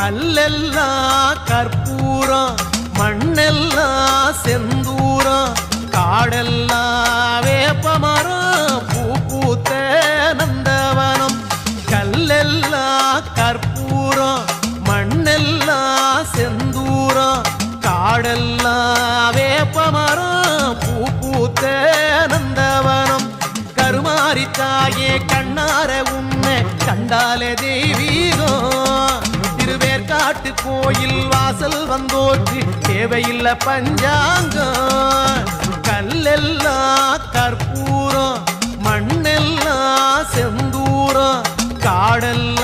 கல்லெல்லாம் கற்பூரம் மண்ணெல்லாம் செந்தூரம் காடெல்லாம் வேப்பமரம் பூ பூத்த நந்தவனம். கல்லெல்லாம் கற்பூரம் மண்ணெல்லாம் செந்தூரம் காடெல்லாம் வேப்பமரம் பூ பூத்த நந்தவனம். கருமாரி தாயே கண்ணார உன்னை கண்டாலே தெய்வீகம். காட்டு கோயில் வாசல் வந்தோற்று தேவையில்லை பஞ்சாங்கம். கல்லெல்லாம் கற்பூரம் மண்ணெல்லாம் செந்தூரம் காடெல்லாம்